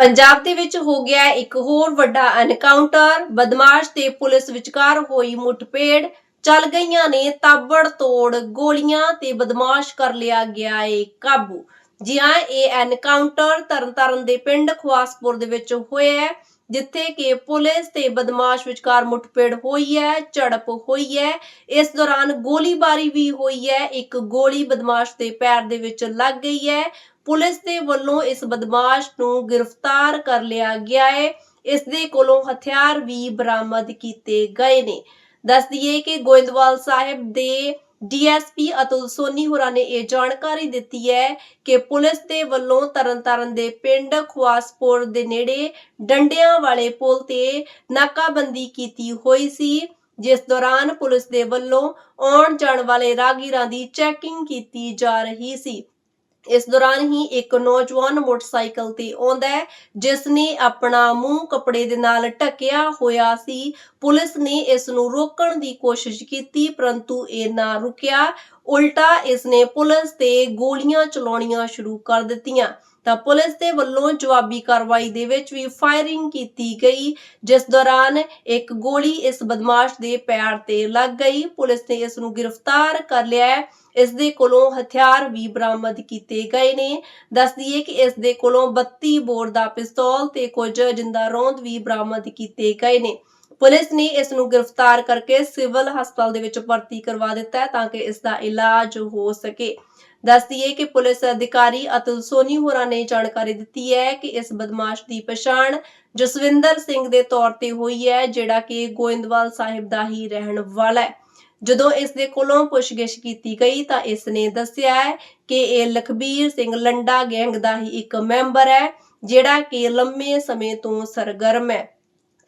ਪੰਜਾਬ ਦੇ ਵਿੱਚ ਹੋ ਗਿਆ ਇੱਕ ਹੋਰ ਵੱਡਾ ਐਨਕਾਊਂਟਰ ਬਦਮਾਸ਼ ਤੇ ਪੁਲਿਸ ਵਿਚਕਾਰ ਹੋਈ ਮੁੱਠਭੇੜ। ਚੱਲ ਗਈਆਂ ਨੇ ਤਾਬੜ ਤੋੜ ਗੋਲੀਆਂ ਤੇ ਬਦਮਾਸ਼ ਕਰ ਲਿਆ ਗਿਆ ਏ ਕਾਬੂ। ਜੀ ਹਾਂ ਇਹ ਐਨਕਾਊਂਟਰ ਤਰਨਤਾਰਨ ਦੇ ਪਿੰਡ ਖਵਾਸਪੁਰ ਦੇ ਵਿੱਚ ਹੋਇਆ ਹੈ। ਜਿੱਥੇ ਕਿ ਪੁਲਿਸ ਤੇ ਬਦਮਾਸ਼ ਵਿਚਕਾਰ ਮੁੱਠਭੇੜ ਹੋਈ ਹੈ, ਝੜਪ ਹੋਈ ਹੈ। ਇਸ ਦੌਰਾਨ ਗੋਲੀਬਾਰੀ ਵੀ ਹੋਈ ਹੈ। ਇੱਕ ਗੋਲੀ ਬਦਮਾਸ਼ ਦੇ ਪੈਰ ਦੇ ਵਿੱਚ ਲੱਗ ਗਈ ਹੈ। ਪੁਲਿਸ ਦੇ ਵੱਲੋਂ ਇਸ ਬਦਮਾਸ਼ ਨੂੰ ਗ੍ਰਿਫਤਾਰ ਕਰ ਲਿਆ ਗਿਆ ਹੈ। ਇਸ ਦੇ ਕੋਲੋਂ ਹਥਿਆਰ ਵੀ ਬਰਾਮਦ ਕੀਤੇ ਗਏ ਨੇ। ਦੱਸ ਦਈਏ ਕਿ ਗੋਇੰਦਵਾਲ ਸਾਹਿਬ ਦੇ ਡੀਐਸਪੀ ਅਤੁਲ ਸੋਨੀ ਹੋਰਾਂ ਨੇ ਇਹ ਜਾਣਕਾਰੀ ਦਿੱਤੀ ਹੈ ਕਿ ਪੁਲਿਸ ਦੇ ਵੱਲੋਂ ਤਰਨਤਾਰਨ ਦੇ ਪਿੰਡ ਖਵਾਸਪੁਰ ਦੇ ਨੇੜੇ ਡੰਡਿਆਂ ਵਾਲੇ ਪੁਲ ਤੇ ਨਾਕਾਬੰਦੀ ਕੀਤੀ ਹੋਈ ਸੀ, ਜਿਸ ਦੌਰਾਨ ਪੁਲਿਸ ਦੇ ਵੱਲੋਂ ਆਉਣ ਜਾਣ ਵਾਲੇ ਰਾਗੀਰਾਂ ਦੀ ਚੈਕਿੰਗ ਕੀਤੀ ਜਾ ਰਹੀ ਸੀ। ਇਸ ਦੌਰਾਨ ਹੀ ਇੱਕ ਨੌਜਵਾਨ ਮੋਟਰਸਾਈਕਲ ਤੇ ਆਉਂਦਾ ਹੈ, ਜਿਸ ਨੇ ਆਪਣਾ ਮੂੰਹ ਕੱਪੜੇ ਦੇ ਨਾਲ ਢੱਕਿਆ ਹੋਇਆ ਸੀ। ਪੁਲਿਸ ਨੇ ਇਸ ਨੂੰ ਰੋਕਣ ਦੀ ਕੋਸ਼ਿਸ਼ ਕੀਤੀ, ਪਰੰਤੂ ਇਹ ਨਾ ਰੁਕਿਆ। ਉਲਟਾ ਇਸ ਨੇ ਪੁਲਿਸ ਤੇ ਗੋਲੀਆਂ ਚਲਾਉਣੀਆਂ ਸ਼ੁਰੂ ਕਰ ਦਿੱਤੀਆਂ। ਤਾਂ ਪੁਲਿਸ ਦੇ ਵੱਲੋਂ ਜਵਾਬੀ ਕਾਰਵਾਈ ਦੇ ਵਿੱਚ ਵੀ ਫਾਇਰਿੰਗ ਕੀਤੀ ਗਈ, ਜਿਸ ਦੌਰਾਨ ਇੱਕ ਗੋਲੀ ਇਸ ਬਦਮਾਸ਼ ਦੇ ਪੈਰ ਤੇ ਲੱਗ ਗਈ। ਪੁਲਿਸ ਨੇ ਇਸ ਨੂੰ ਗ੍ਰਿਫਤਾਰ ਕਰ ਲਿਆ ਹੈ। ਇਸ ਦੇ ਕੋਲੋਂ ਹਥਿਆਰ ਵੀ ਬਰਾਮਦ ਕੀਤੇ ਗਏ ਨੇ। ਦੱਸ ਦਈਏ ਕਿ ਇਸ ਦੇ ਕੋਲੋਂ 32 ਬੋਰ ਦਾ ਪਿਸਤੌਲ ਤੇ ਕੁਝ ਜਿੰਦਾ ਰੋਂਦ ਵੀ ਬਰਾਮਦ ਕੀਤੇ ਗਏ ਨੇ। ਪੁਲਿਸ ਨੇ ਇਸ ਨੂੰ ਗ੍ਰਿਫਤਾਰ ਕਰਕੇ ਸਿਵਲ ਹਸਪਤਾਲ ਦੇ ਵਿੱਚ ਭਰਤੀ ਕਰਵਾ ਦਿੱਤਾ ਹੈ ਤਾਂ ਕਿ ਇਸ ਦਾ ਇਲਾਜ ਹੋ ਸਕੇ। ਦੱਸ ਦਈਏ ਕਿ ਪੁਲਿਸ ਅਧਿਕਾਰੀ ਅਤੁਲ ਸੋਨੀ ਹੋਰਾਂ ਨੇ ਜਾਣਕਾਰੀ ਦਿੱਤੀ ਹੈ ਕਿ ਇਸ ਬਦਮਾਸ਼ ਦੀ ਪਛਾਣ ਜਸਵਿੰਦਰ ਸਿੰਘ ਦੇ ਤੌਰ ਤੇ ਹੋਈ ਹੈ, ਜਿਹੜਾ ਕਿ ਗੋਇੰਦਵਾਲ ਸਾਹਿਬ ਦਾ ਹੀ ਰਹਿਣ ਵਾਲਾ ਹੈ। ਜਦੋਂ ਇਸ ਦੇ ਕੋਲੋਂ ਪੁੱਛਗਿੱਛ ਕੀਤੀ ਗਈ ਤਾਂ ਇਸ ਨੇ ਦੱਸਿਆ ਹੈ ਕਿ ਇਹ ਲਖਬੀਰ ਸਿੰਘ ਲੰਡਾ ਗੈਂਗ ਦਾ ਹੀ ਇੱਕ ਮੈਂਬਰ ਹੈ, ਜਿਹੜਾ ਕਿ ਲੰਮੇ ਸਮੇਂ ਤੋਂ ਸਰਗਰਮ ਹੈ।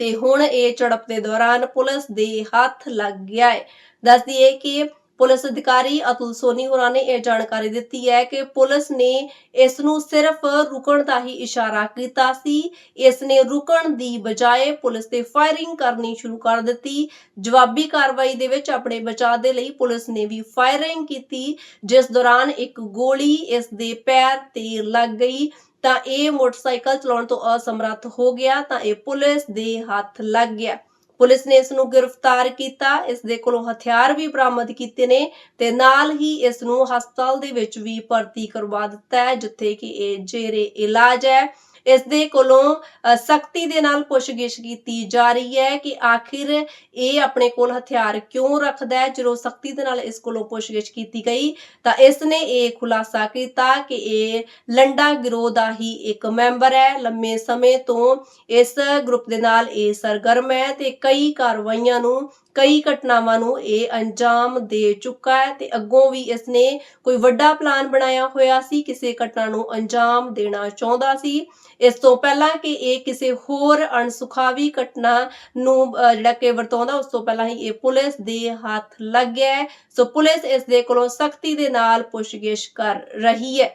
ਤੇ ਹੁਣ ਇਹ ਝੜਪ ਦੇ ਦੌਰਾਨ ਪੁਲਿਸ ਦੇ ਹੱਥ ਲੱਗ ਗਿਆ ਹੈ। ਦੱਸ ਦਈਏ ਕਿ ਪੁਲਿਸ ਅਧਿਕਾਰੀ ਅਤੁਲ ਸੋਨੀ ਹੋਰਾਂ ਨੇ ਇਹ ਜਾਣਕਾਰੀ ਦਿੱਤੀ ਹੈ ਕਿ ਪੁਲਿਸ ਨੇ ਇਸ ਨੂੰ ਸਿਰਫ ਰੁਕਣ ਦਾ ਹੀ ਇਸ਼ਾਰਾ ਕੀਤਾ ਸੀ। ਇਸ ਨੇ ਰੁਕਣ ਦੀ ਬਜਾਏ ਪੁਲਿਸ ਤੇ ਫਾਇਰਿੰਗ ਕਰਨੀ ਸ਼ੁਰੂ ਕਰ ਦਿੱਤੀ। ਜਵਾਬੀ ਕਾਰਵਾਈ ਦੇ ਵਿੱਚ ਆਪਣੇ ਬਚਾਅ ਦੇ ਲਈ ਪੁਲਿਸ ਨੇ ਵੀ ਫਾਇਰਿੰਗ ਕੀਤੀ, ਜਿਸ ਦੌਰਾਨ ਇੱਕ ਗੋਲੀ ਇਸ ਦੇ ਪੈਰ ਤੇ ਲੱਗ ਗਈ। ਤਾਂ ਇਹ ਮੋਟਰਸਾਈਕਲ ਚਲਾਉਣ ਤੋਂ ਅਸਮਰੱਥ ਹੋ ਗਿਆ, ਤਾਂ ਇਹ ਪੁਲਿਸ ਦੇ ਹੱਥ ਲੱਗ ਗਿਆ। ਪੁਲਿਸ ਨੇ ਇਸ ਨੂੰ ਗ੍ਰਿਫਤਾਰ ਕੀਤਾ, ਇਸ ਦੇ ਕੋਲੋਂ ਹਥਿਆਰ ਵੀ ਬਰਾਮਦ ਕੀਤੇ ਨੇ ਤੇ ਨਾਲ ਹੀ ਇਸ ਨੂੰ ਹਸਪਤਾਲ ਦੇ ਵਿੱਚ ਵੀ ਭਰਤੀ ਕਰਵਾ ਦਿੱਤਾ ਹੈ, ਜਿੱਥੇ ਕਿ ਇਹ ਜੇਰੇ ਇਲਾਜ ਹੈ। ਇਸ ਦੇ ਕੋਲੋਂ ਸਖਤੀ ਦੇ ਨਾਲ ਪੁੱਛਗਿੱਛ ਕੀਤੀ ਜਾ ਰਹੀ ਹੈ ਕਿ ਆਖਿਰ ਇਹ ਆਪਣੇ ਕੋਲ ਹਥਿਆਰ ਕਿਉਂ ਰੱਖਦਾ ਹੈ? ਜਦੋਂ ਸਖਤੀ ਦੇ ਨਾਲ ਇਸ ਕੋਲੋਂ ਪੁੱਛਗਿੱਛ ਕੀਤੀ ਗਈ, ਤਾਂ ਇਸ ਨੇ ਇਹ ਖੁਲਾਸਾ ਕੀਤਾ ਕਿ ਇਹ ਲੰਡਾ ਗਿਰੋਹ ਦਾ ਹੀ ਇੱਕ ਮੈਂਬਰ ਹੈ। ਲੰਮੇ ਸਮੇਂ ਤੋਂ ਇਸ ਗਰੁੱਪ ਦੇ ਨਾਲ ਇਹ ਸਰਗਰਮ ਹੈ ਤੇ ਕਈ ਕਾਰਵਾਈਆਂ ਨੂੰ, ਕਈ ਘਟਨਾਵਾਂ ਨੂੰ ਇਹ ਅੰਜਾਮ ਦੇ ਚੁੱਕਾ ਹੈ ਤੇ ਅੱਗੋਂ ਵੀ ਇਸ ਨੇ ਕੋਈ ਵੱਡਾ ਪਲਾਨ ਬਣਾਇਆ ਹੋਇਆ ਸੀ, ਕਿਸੇ ਘਟਨਾ ਨੂੰ ਅੰਜਾਮ ਦੇਣਾ ਚਾਹੁੰਦਾ ਸੀ। ਇਸ ਤੋਂ ਪਹਿਲਾਂ ਕਿ ਇਹ ਕਿਸੇ ਹੋਰ ਅਣਸੁਖਾਵੀ ਘਟਨਾ ਨੂੰ ਜਿਹੜਾ ਕਿ ਵਰਤੋਂਦਾ ਉਸ ਤੋਂ ਪਹਿਲਾਂ ਹੀ ਇਹ ਪੁਲਿਸ ਦੇ ਹੱਥ ਲੱਗਿਆ ਹੈ। ਸੋ ਪੁਲਿਸ ਇਸ ਦੇ ਕੋਲੋਂ ਸਖਤੀ ਦੇ ਨਾਲ ਪੁੱਛਗਿੱਛ ਕਰ ਰਹੀ ਹੈ।